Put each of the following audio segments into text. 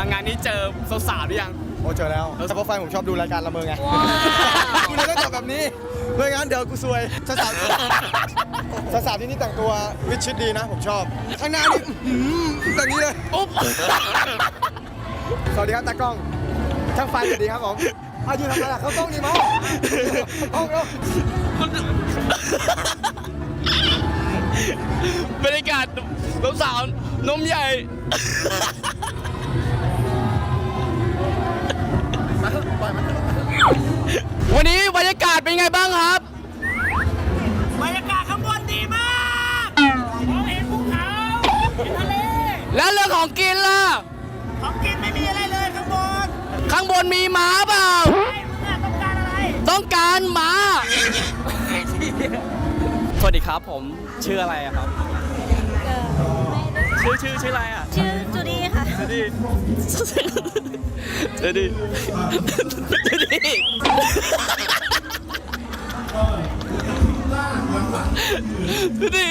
มางานนี้เจอสาวๆหรือยัง โอ้เจอแล้วแต่เพราะไฟผมชอบดูรายการละเมอไงกูเลยต้องตอบแบบนี้ไม่งั้นเดี๋ยวกูซวยสาวๆสาวๆที่นี่แต่งตัววิชิตดีนะ ผมชอบข้างหน้านี่อื้อหือแบบนี้เลยอุ๊บสวัสดีครับตากล้องช่างไฟสวัสดีครับผมอายืนทำอะไรล่ะเขาต้องดีมั้งเอาเอาบรรยากาศสาวๆนมใหญ่ แล้วเรื่องของกินล่ะ ของกินไม่มีอะไรเลยข้างบนข้างบนมีหมาเปล่า ไอ้มึงอะต้องการอะไร ต้องการหมา สวัสดีครับผมชื่ออะไรอะครับ ชื่อชื่อชื่ออะไรอะชื่อจูดี้ค่ะจูดี้จูดี้จูดี้จูดี้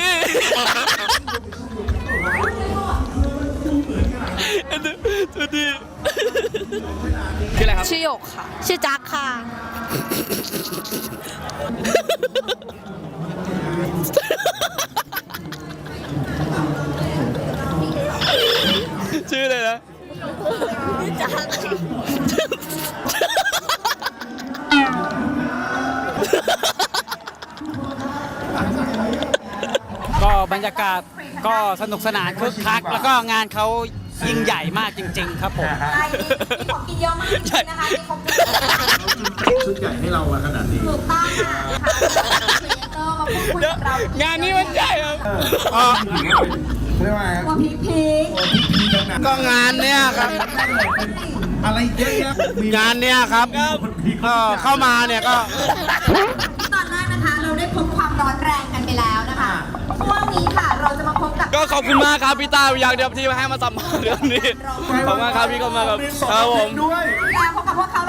ชื่ออะไรครับ ชื่อหยกค่ะ ชื่อจักค่ะ ชื่ออะไรนะจักก็บรรยากาศก็สนุกสนานคึกคัก แล้วก็งานเขา ยิ่งใหญ่มากจริง ๆ ครับผม ใช่มีของกินเยอะมากจริงๆนะคะมีของกินชุดใหญ่ให้เราอะขนาดนี้ถูกต้องค่ะครีเอเตอร์มาพูดคุยกับเรางานนี้มันใหญ่ครับเรียกว่าไงว่าพีคพีคก็งานเนี้ยครับ อะไรเยอะแยะมีงานเนี้ยครับก็เข้ามาเนี่ยก็ ตอนแรกนะคะ เราได้พบความร้อนแรงกันไปแล้วนะคะช่วงนี้ กับก็ขอบคุณมากครับพี่ตาอย่างเดียวที่มาให้มาสัมภาษณ์เรื่องนี้ขอบคุณมากครับพี่เข้ามาครับครับผมด้วยแล้วพบกับพวกเขา